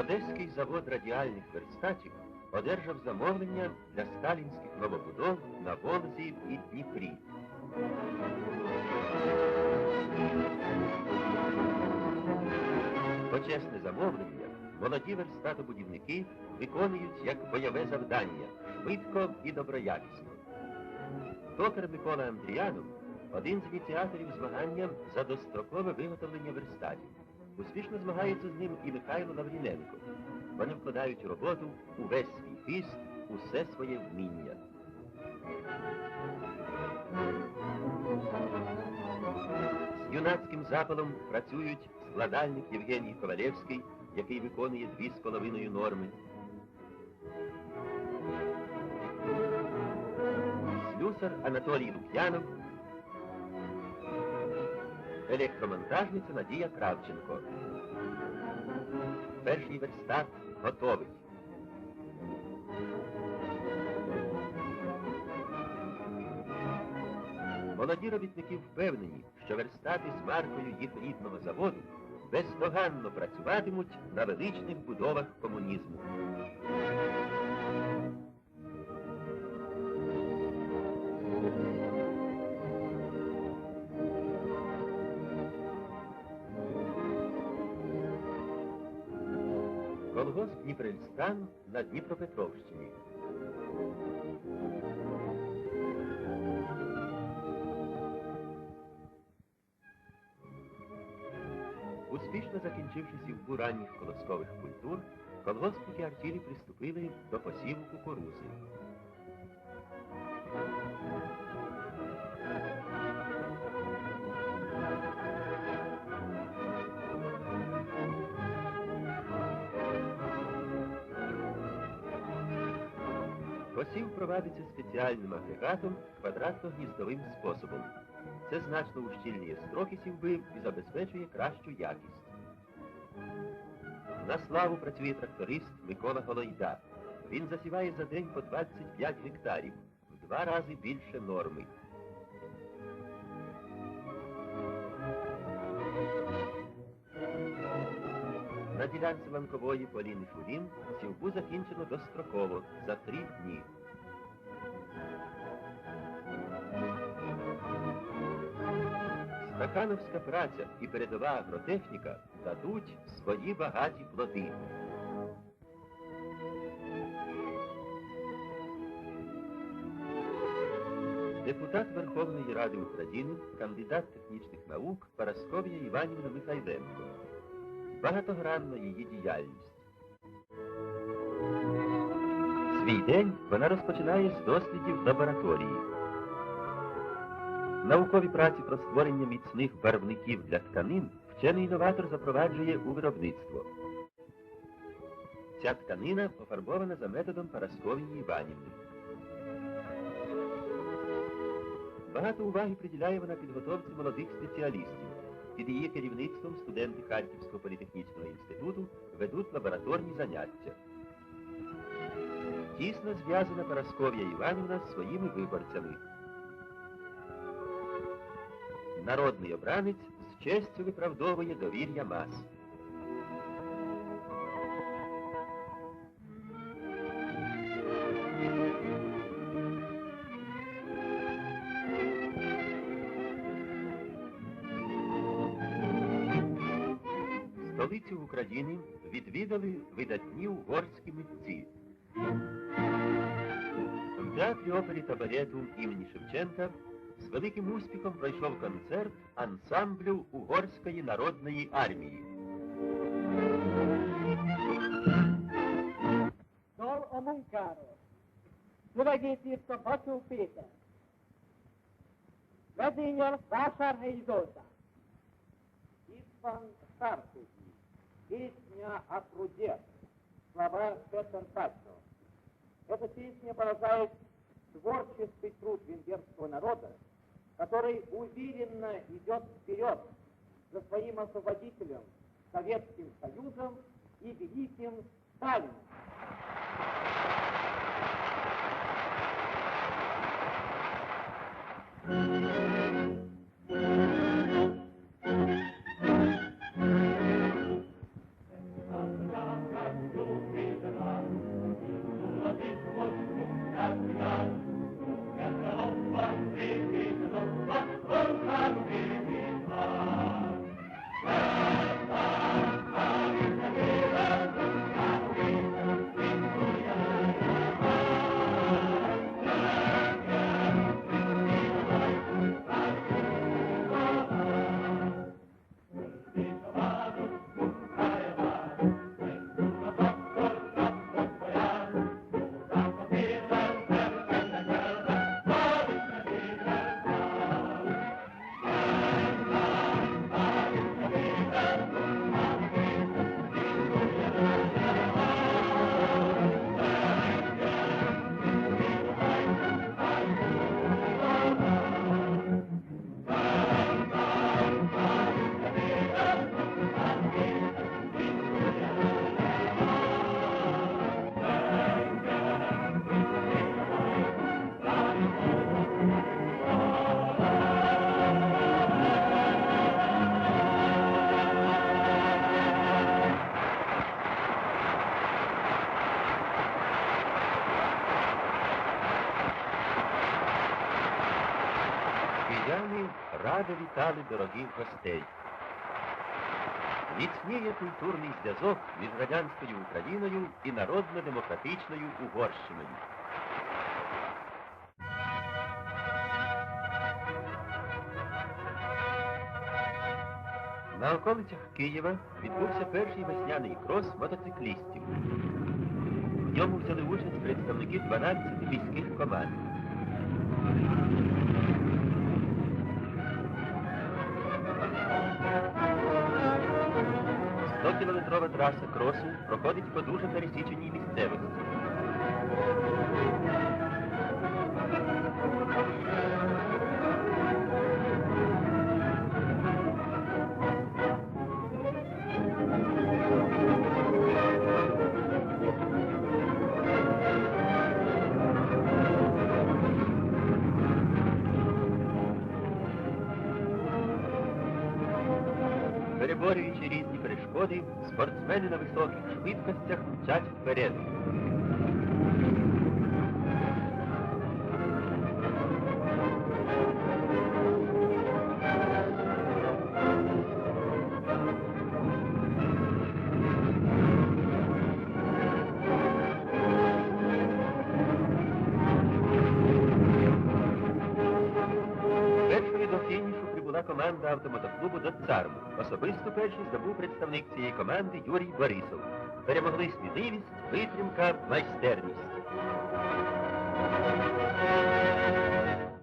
Одеський завод радіальних верстатів одержав замовлення для сталінських новобудов на Волзі і Дніпрі. Почесне замовлення молоді верстатобудівники виконують як бойове завдання швидко і доброякісно. Токар Микола Андріянов один з ініціаторів змагання за дострокове виготовлення верстатів. Успішно змагається з ним і Михайло Лавріненко. Вони вкладають роботу увесь свій хист, усе своє вміння. З юнацьким запалом працюють складальник Євгеній Ковалевський, який виконує дві з половиною норми. Слюсар Анатолій Лук'янов, електромонтажниця Надія Кравченко. Перший верстат готовий. Молоді робітники впевнені, що верстати з маркою їх рідного заводу бездоганно працюватимуть на величних будовах комунізму. Колгосп Дніпрельстан на Дніпропетровщині. Успішно закінчивши сівбу ранніх колоскових культур, колгоспники Артілі приступили до посіву кукурузи. Посів провадиться спеціальним агрегатом квадратно-гніздовим способом. Це значно ущільнює строки сівби і забезпечує кращу якість. На славу працює тракторист Микола Голойда. Він засіває за день по 25 гектарів, в два рази більше норми. На ділянці ланкової Поліни Шурін сівбу закінчено достроково за три дні. Стахановська праця і передова агротехніка дадуть свої багаті плоди. Депутат Верховної Ради України, кандидат технічних наук Парасков'я Іванівна Михайленко. Багатогранна її діяльність. Свій день вона розпочинає з дослідів лабораторії. Наукові праці про створення міцних барвників для тканин вчений інноватор запроваджує у виробництво. Ця тканина пофарбована за методом Парасковії Іванівни. Багато уваги приділяє вона підготовці молодих спеціалістів. Під її керівництвом студенти Харківського політехнічного інституту ведуть лабораторні заняття. Тісно зв'язана Парасков'я Іванівна з своїми виборцями. Народний обранець з честю виправдовує довір'я мас. Столицю України відвідали видатні угорські митці. В театрі опері та балету імені Шевченка з великим успіхом пройшов концерт ансамблю Угорської народної армії. Munkáról. Szövegét írta Bacsó Péter. Vezényel Vásárhelyi Zoltán. Itt van Старкуги. Песня о труде. Слова Петр Пачо. Эта песня выражает творческий труд венгерского народа, который уверенно идет вперед за своим освободителем, Советским Союзом и великим Сталином. Вітали дорогих гостей. Міцніє культурний зв'язок між радянською Україною і народно-демократичною Угорщиною. На околицях Києва відбувся перший весняний крос мотоциклістів. В ньому взяли участь представники 12 міських команд. Стокілометрова траса кросу проходить по дуже пересіченій місцевості. Переборюючи різні перешкоди, спортсмени на високих швидкостях мчать вперед. Прибула команда автомотоклубу «Доцарм». Особисту першість здобув представник цієї команди Юрій Борисов. Перемогли сміливість, витримка, майстерність.